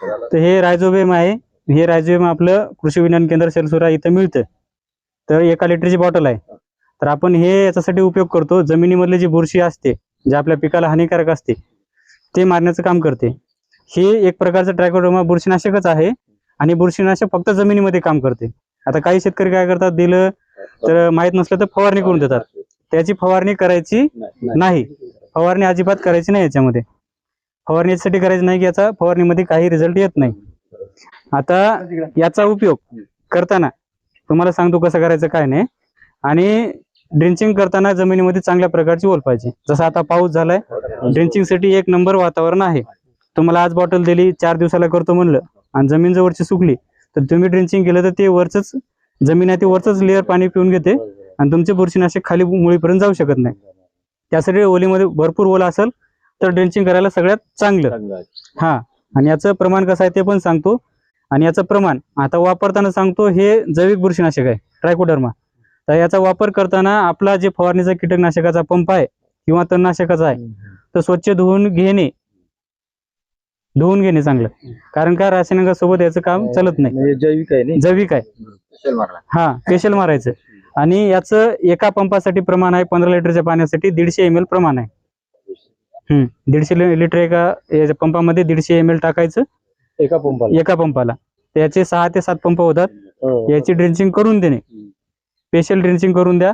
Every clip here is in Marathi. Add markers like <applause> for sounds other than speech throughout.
तर हे रायझोबेम आहे. हे रायझोबेम आपलं कृषी विज्ञान केंद्र सेलसुरा इथं मिळतं तर एका लिटरची बॉटल आहे. तर आपण हे याच्यासाठी उपयोग करतो. जमिनीमधली जी बुरशी असते जे आपल्या पिकाला हानिकारक असते ते मारण्याचं काम करते. हे एक प्रकारचं ट्रायकोडर्मा बुरशीनाशकच आहे आणि बुरशीनाशक फक्त जमिनीमध्ये काम करते. आता काही शेतकरी काय करतात दिलं तर माहीत नसलं तर फवारणी करून देतात. त्याची फवारणी करायची नाही. फवारणी अजिबात करायची नाही याच्यामध्ये. फवारणी याच्यासाठी नाही की याचा फवारणीमध्ये काही रिझल्ट येत नाही. आता याचा उपयोग करताना तुम्हाला सांगतो कसं करायचं काय नाही. आणि ड्रिंचिंग करताना जमिनीमध्ये चांगल्या प्रकारची ओल पाहिजे जसं आता पाऊस झालाय ड्रिंचिंगसाठी एक नंबर वातावरण आहे. तुम्हाला आज बॉटल दिली चार दिवसाला करतो म्हणलं आणि जमीन जवळची सुकली तर तुम्ही ड्रिंचिंग केलं तर ते वरच जमीन आहे ते वरच लेअर पाणी पिऊन घेते आणि तुमचे बुरशीनाशक खाली मुळीपर्यंत जाऊ शकत नाही. त्यासाठी ओलीमध्ये भरपूर ओला असेल तर ड्रिंचिंग करायला सगळ्यात चांगलं. हा. आणि याचं प्रमाण कसं आहे ते पण सांगतो. आणि याचं प्रमाण आता वापरताना सांगतो हे जैविक बुरशीनाशक आहे ट्रायकोडर्मा तर याचा वापर करताना आपला जे फवारणीचा कीटकनाशकाचा पंप आहे किंवा तणनाशकाचा आहे तर स्वच्छ धुवून घेणे धुवून घेणे चांगलं. कारण का रासायनिकासोबत याचं काम चालत नाही. म्हणजे जैविक आहे नाही? जैविक आहे. हा स्पेशल मारायचं. आणि याचं एका पंपासाठी प्रमाण आहे पंधरा लिटरच्या पाण्यासाठी दीडशे एम एल प्रमाण आहे. दीडशे लिटर एका याच्या पंपामध्ये दीडशे एम एल टाकायचं. एका पंपाला? एका पंपाला. तर याचे सहा ते सात पंप होतात. हो. याची ड्रिंचिंग करून देणे. स्पेशल ड्रिंचिंग करून द्या.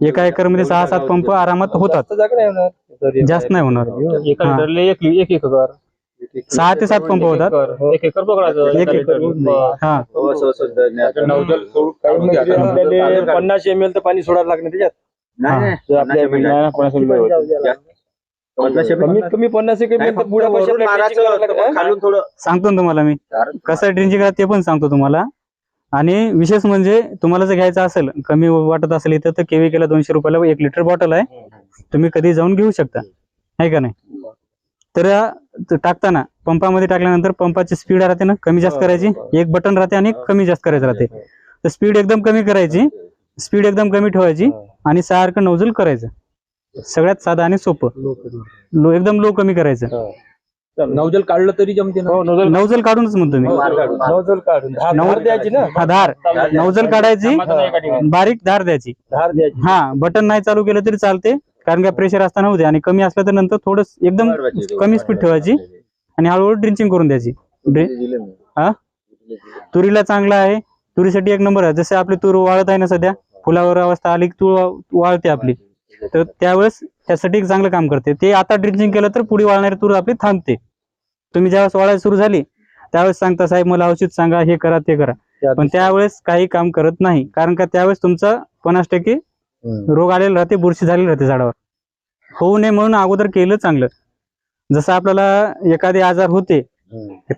एका एकरमध्ये सहा सात पंप आरामात होतात. जास्त नाही होणार? एका एकर. सहा ते सात पंप होतात. एक एकर. हा. पन्नास एम एल तर पाणी सोडायला लागणार त्याच्यात. कमीत कमी पन्नास. एक. सांगतो ना तुम्हाला मी. कसं ड्रिंचिंग करा ते पण सांगतो तुम्हाला. आणि विशेष म्हणजे तुम्हाला जर घ्यायचं असेल कमी वाटत असेल इथं तर केवी केला दोनशे रुपयाला एक लिटर बॉटल आहे. तुम्ही कधी जाऊन घेऊ शकता. आहे का नाही? तर टाकताना पंपामध्ये टाकल्यानंतर पंपाची स्पीड राहते ना कमी जास्त करायची. एक बटन राहते आणि कमी जास्त करायचं राहते. तर स्पीड एकदम कमी करायची. स्पीड एकदम कमी ठेवायची आणि सारखं नोजल करायचं. सगळ्यात साधं आणि सोपं. लो एकदम लो कमी करायचं. नवजल काढलं तरी जमते ना? हो, नवजल काढूनच म्हणतो मी. नवजल काढून. धार धार द्यायची ना? हा धार. नवजल काढायची. बारीक धार द्यायची. धार द्यायची. हा बटन नाही चालू केलं तरी चालते कारण का प्रेशर असताना होते आणि कमी असलं तर नंतर थोडं एकदम कमी स्पीड ठेवायची आणि हळूहळू ड्रिंचिंग करून द्यायची. ड्रि- हा? तुरीला चांगला आहे. तुरीसाठी एक नंबर आहे. जसे आपली तूर वाळत आहे ना सध्या फुलावर अवस्था आली की तूर वा- वाळते आपली. तर त्यावेळेस त्यासाठी एक चांगलं काम करते. ते आता ड्रिंचिंग केलं तर पुढे वाळणारी तूर आपली थांबते. तुम्ही ज्यावेळेस वाळायला सुरू झाली त्यावेळेस सांगता साहेब मला औषध सांगा हे करा ते करा. पण त्यावेळेस काही काम करत नाही. कारण का त्यावेळेस तुमचा पन्नास टक्के. रोग आलेला राहते बुरशी झालेली राहते झाडावर. होऊ नये म्हणून अगोदर केलं चांगलं. जसं आपल्याला एखादे आजार होते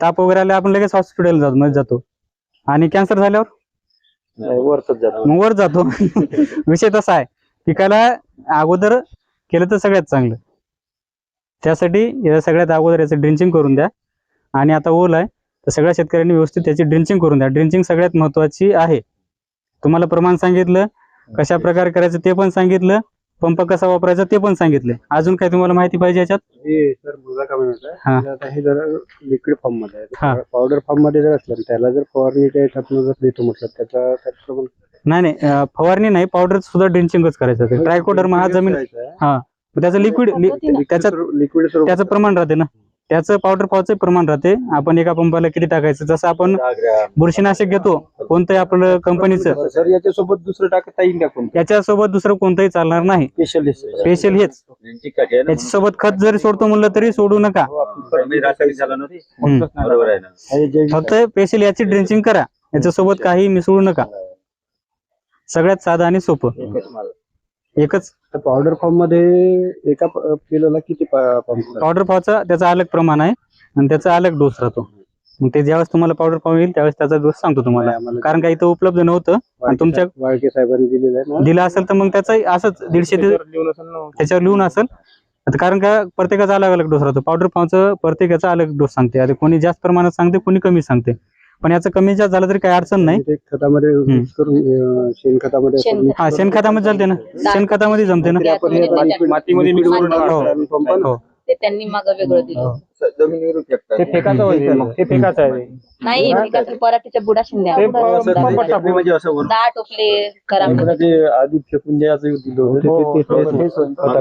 ताप वगैरे आले आपण लगेच हॉस्पिटल जातो मध्ये जातो. आणि कॅन्सर झाल्यावर? वरतच जातो. मग वर जातो. <laughs> विषय तसा आहे. पिकाला अगोदर केलं तर सगळ्यात चांगलं. त्यासाठी या सगळ्यात अगोदर याचं ड्रिंचिंग करून द्या. आणि आता ओल आहे तर सगळ्या शेतकऱ्यांनी व्यवस्थित त्याची ड्रिंचिंग करून द्या. ड्रिंचिंग सगळ्यात महत्वाची आहे. तुम्हाला प्रमाण सांगितलं कशा प्रकारे करायचं ते पण सांगितलं पंप कसा वापरायचा ते पण सांगितलं. अजून काय तुम्हाला माहिती पाहिजे याच्यात? हे सर मुलगा जर लिक्विड फॉर्ममध्ये. पावडर फॉर्ममध्ये जर असलं त्याला जर फवारणी जर देतो म्हटलं त्याचा नाही नाही अं, फवारणी नाही पावडर सुद्धा ड्रिंचिंगच करायचं ते. ट्रायकोडर्मा हा जमीन हा मग त्याचं लिक्विड त्याच्यात लिक्विड त्याचं प्रमाण राहते ना. त्याचं पावडर पावचं प्रमाण राहते. आपण एका पंपाला किती टाकायचं? जसं आपण बुरशीनाशक घेतो कोणतंही आपलं कंपनीचं सर याच्यासोबत दुसरं टाकता येईल का याच्यासोबत दुसरं कोणतंही चालणार नाही. स्पेशलिस्ट स्पेशल हेच. याच्यासोबत खत जरी सोडतो म्हणलं तरी सोडू नका. हम्म. बरोबर आहे ना. फक्त स्पेशल याची ड्रिंचिंग करा. याच्यासोबत काही मिसळू नका. सगळ्यात साधं आणि सोपं. एकच पावडर फॉर्ममध्ये एका किलोला किती पंप पावडर पावचा त्याचा अलग प्रमाण आहे आणि त्याचा अलग डोस राहतो. मग ते ज्यावेळेस तुम्हाला पावडर पाव येईल त्यावेळेस त्याचा डोस सांगतो तुम्हाला. कारण का इथं उपलब्ध नव्हतं आणि तुमच्या वाळके साहेबांनी दिलेलं आहे ना? दिला असेल तर मग त्याचा असंच दीडशे ते त्याच्यावर लिहून असेल आता कारण का प्रत्येकाचा अलग अलग डोस राहतो. पावडर पावचं प्रत्येकाचा अलग डोस सांगते. आता कोणी जास्त प्रमाणात सांगते कोणी कमी सांगते. पण याचं कमी जास्त झालं तरी काही अडचण नाही. ते खतामध्ये mix करून अं, शेणखतामध्ये mix हा करून- शेणखतामध्ये चालते ना. शेणखतामध्ये जमते ना. आपण हे आता liquid- मातीमध्ये mix liquid करून मध्ये हो. टाकलं आणि पंपानं हो. ते त्यांनी माग वेगळं दिलं. स- जमिनीवर फेकतात. ते फेकाचं होते मग. ते फेकाचं आहे. नाही पिकाचं पराठीच्या बुडा शिंद्या ते बुडा- प- बुडा- प- फेकणे म्हणजे असं वर- दहा टोपले करा. पुन्हा ते आधी फेकून द्यायचं दिलं होतं. हो, ते- ते- हो, ते- हो. ते-